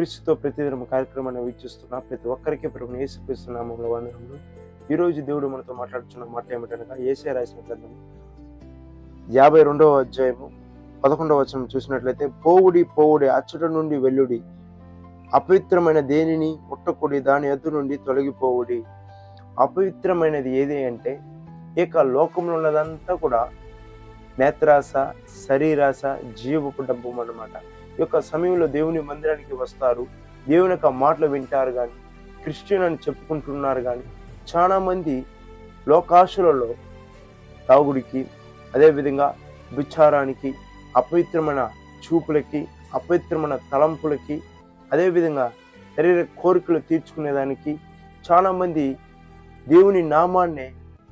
క్రీస్తుతో ప్రతిదినం కార్యక్రమాన్ని వీక్షిస్తున్న ప్రతి ఒక్కరికి ప్రభు యేసుక్రీస్తు నామంలో వందనములు. ఈరోజు దేవుడు మనతో మాట్లాడుతున్న మాట ఏమిటనగా ఏసే రాసిన గ్రంథము యాభై రెండవ అధ్యాయము పదకొండవ వచనం చూసినట్లయితే పోవుడి పోవుడి అచ్చట నుండి వెల్లుడి అపవిత్రమైన దేనిని ముట్టకుడి దాని ఎద్దు నుండి తొలగిపోవుడి. అపవిత్రమైనది ఏది అంటే ఇక లోకంలో ఉన్నదంతా కూడా నేత్రాస శరీరాస జీవపు డబ్బు అన్నమాట. యొక్క సమయంలో దేవుని మందిరానికి వస్తారు. దేవుని యొక్క మాటలు వింటారు కానీ క్రిస్టియన్ అని చెప్పుకుంటున్నారు కానీ చాలామంది లోకాశులలో తాగుడికి అదేవిధంగా విచారానికి అపవిత్రమైన చూపులకి అపవిత్రమైన తలంపులకి అదేవిధంగా శరీర కోరికలు తీర్చుకునేదానికి చాలామంది దేవుని నామాన్ని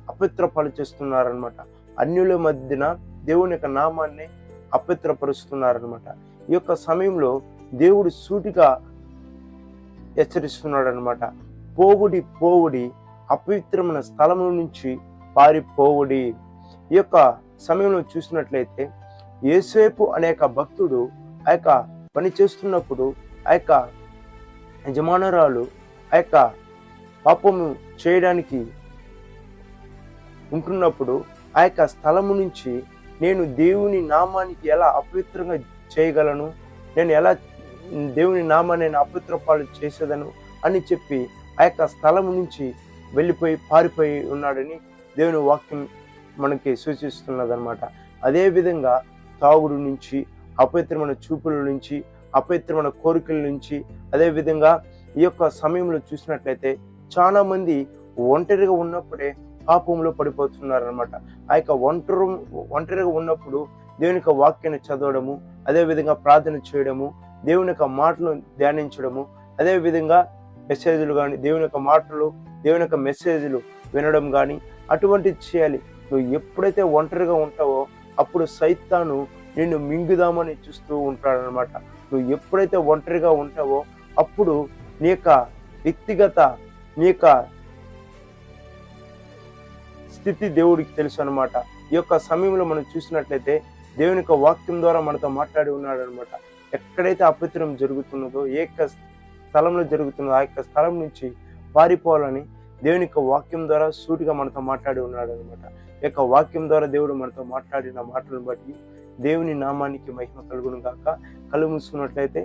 అపవిత్రపాలు చేస్తున్నారనమాట అన్యుల మధ్యన దేవుని యొక్క నామాన్ని అపవిత్రపరుస్తున్నారనమాట ఈ యొక్క సమయంలో దేవుడు సూటిగా హెచ్చరిస్తున్నాడు అనమాట పోవుడి పోవుడి అపవిత్రమైన స్థలము నుంచి పారిపోవుడి. ఈ యొక్క సమయంలో చూసినట్లయితే ఏసేపు అనే భక్తుడు ఆ యొక్క పని చేస్తున్నప్పుడు ఆ యొక్క యజమానురాలు ఆ యొక్క పాపము చేయడానికి ఉంటున్నప్పుడు ఆ యొక్క స్థలము నుంచి నేను దేవుని నామానికి ఎలా అపవిత్రంగా చేయగలను. నేను ఎలా దేవుని నామాన్ని నేను అపవిత్రపాలు చేసేదను అని చెప్పి ఆ యొక్క స్థలం నుంచి వెళ్ళిపోయి పారిపోయి ఉన్నాడని దేవుని వాక్యం మనకి సూచిస్తున్నదనమాట అదేవిధంగా తాగుడు నుంచి అపవిత్రమైన చూపుల నుంచి అపవిత్రమైన కోరికల నుంచి అదేవిధంగా ఈ యొక్క సమయంలో చూసినట్లయితే చాలామంది ఒంటరిగా ఉన్నప్పుడే పాపంలో పడిపోతున్నారు అనమాట ఆ యొక్క ఒంటరి ఒంటరిగా ఉన్నప్పుడు దేవుని యొక్క వాక్యాన్ని చదవడము అదేవిధంగా ప్రార్థన చేయడము దేవుని యొక్క మాటలు ధ్యానించడము అదేవిధంగా మెసేజ్లు కానీ దేవుని యొక్క మాటలు దేవుని యొక్క మెసేజ్లు వినడం కానీ అటువంటిది చేయాలి. నువ్వు ఎప్పుడైతే ఒంటరిగా ఉంటావో అప్పుడు సైతాను నిన్ను మింగుదామని చూస్తూ ఉంటాడనమాట నువ్వు ఎప్పుడైతే ఒంటరిగా ఉంటావో అప్పుడు నీ యొక్క వ్యక్తిగత నీ యొక్క స్థితి దేవుడికి తెలుసు అనమాట ఈ యొక్క సమయంలో మనం చూసినట్లయితే దేవుని యొక్క వాక్యం ద్వారా మనతో మాట్లాడి ఉన్నాడు అనమాట ఎక్కడైతే అపవిత్రం జరుగుతున్నదో ఏ యొక్క స్థలంలో జరుగుతున్నదో ఆ యొక్క స్థలం నుంచి పారిపోవాలని దేవుని యొక్క వాక్యం ద్వారా సూటిగా మనతో మాట్లాడి ఉన్నాడు అనమాట ఈ యొక్క వాక్యం ద్వారా దేవుడు మనతో మాట్లాడిన మాటలను బట్టి దేవుని నామానికి మహిమ కలుగును గాక. కళ్ళు మూసుకున్నట్లయితే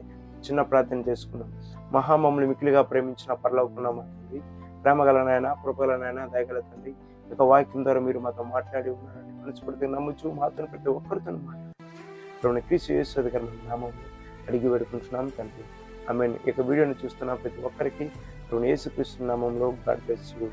చిన్న ప్రార్థన చేసుకున్నాం మహామమ్మల్ని మిక్కిలిగా ప్రేమించిన పరలోకున్నామా తండ్రి ప్రేమగలనైనా కృపగలనైనా నాయన దయగల తండ్రి ఈ యొక్క వాక్యం ద్వారా మీరు మాతో మాట్లాడి ఉన్నారు. మనస్ఫూర్తిగా నమ్ముచు మాత్రం ప్రతి ఒక్కరితో మాట్లాడు క్రీస్తు చేసేది కదా నామం అడిగి పెడుకుంటున్నాం తండ్రి. ఐ మీన్ యొక్క వీడియోని చూస్తున్న ప్రతి ఒక్కరికి యేసు క్రీస్తు నామంలో గాడ్ బ్లెస్ యూ.